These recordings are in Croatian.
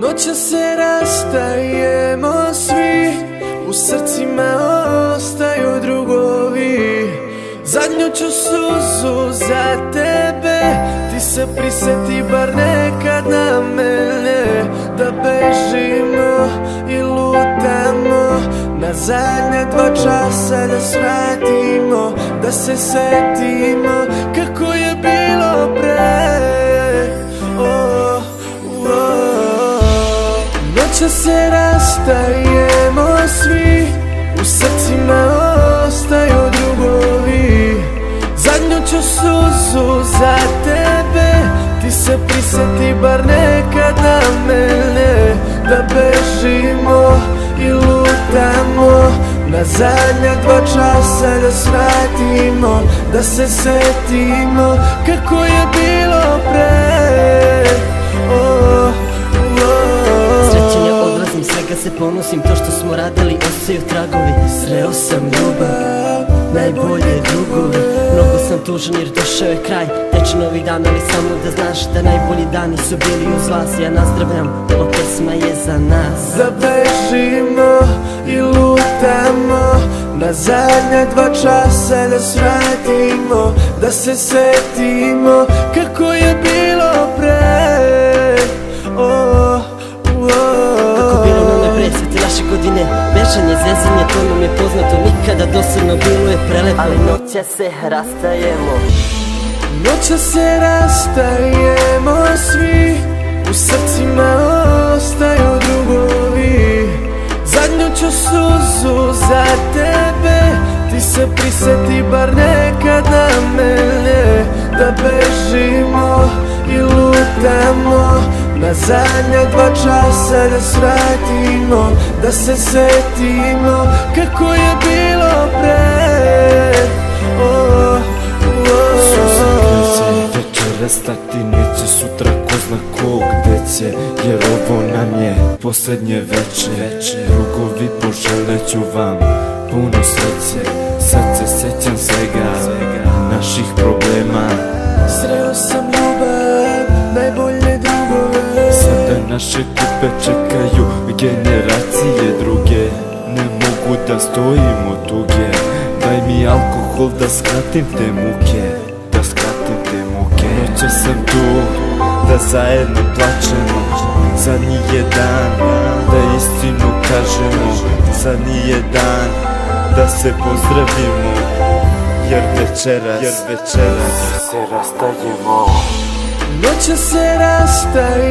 Noća se rastajemo svi U srcima ostaju drugovi. Zadnju ću suzu za tebe Ti se prisjeti bar nekad na mene. Da bežimo i lutamo Na zadnje dva časa da svratimo Da se setimo kako je bilo Noća se rastajemo svi U srcima ostaju drugovi. Zadnju ću suzu za tebe Ti se prisjeti bar nekad na mene Da bežimo i lutamo. Na zadnja dva časa da svratimo Da se setimo kako je bilo pre ponosim To što smo radili ostaju tragovi. Sreo sam ljubav, najbolje drugove. Mnogo sam tužan jer došao je kraj. Teče novi dan, ali samo da znaš Da najbolji dani su bili uz vas. Ja nazdravljam, ova pesma je za nas. Da bežimo i lutamo. Na zadnja dva časa da svratimo Da se setimo kako je bilo Bežanje, zezanje, to nam je poznato Nikada dosadno bilo je prelepo. Ali noća se rastajemo. Noća se rastajemo svi U srcima ostaju drugovi. Zadnju ću suzu za tebe Ti se prisjeti bar nekad na mene. Da bežimo i lutamo Na zadnja dva časa da svratimo Da se setimo kako je bilo pre. Oh, Suze se večera stati neće sutra ko zna ko gde će Jer ovo nam je posljednje veče. Drugovi poželeću vam puno sreće Sad se sećam svega naših problema. Sreo sam ljubav, najbolje drugove Sada naše kupe čekaju generacije druge Ne mogu da stojimo tuge. Daj mi alkohol da skratim te muke Da skratim te muke. Noća sam tu da zajedno plačemo Zadnji je dan da istinu kažemo Zadnji je dan da se pozdravimo Jer večeras, jer večeras se rastajemo. Noća se rastajemo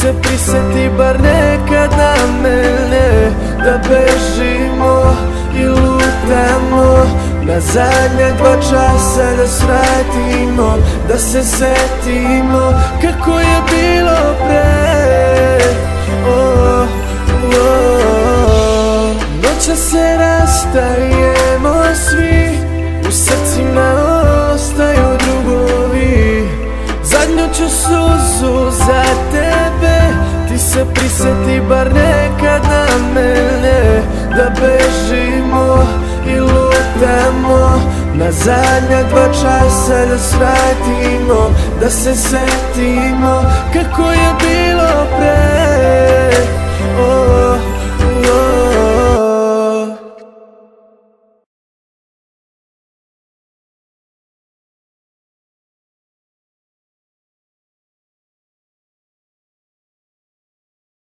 se prisjeti bar nekad na mene Da bežimo i lutamo Na zadnja dva časa da svratimo Da se setimo kako je bilo pre oh. Noća se rastajemo se prisjeti bar nekad na mene Da bežimo i lutamo. Na zadnja dva časa da svratimo Da se setimo kako je bilo pre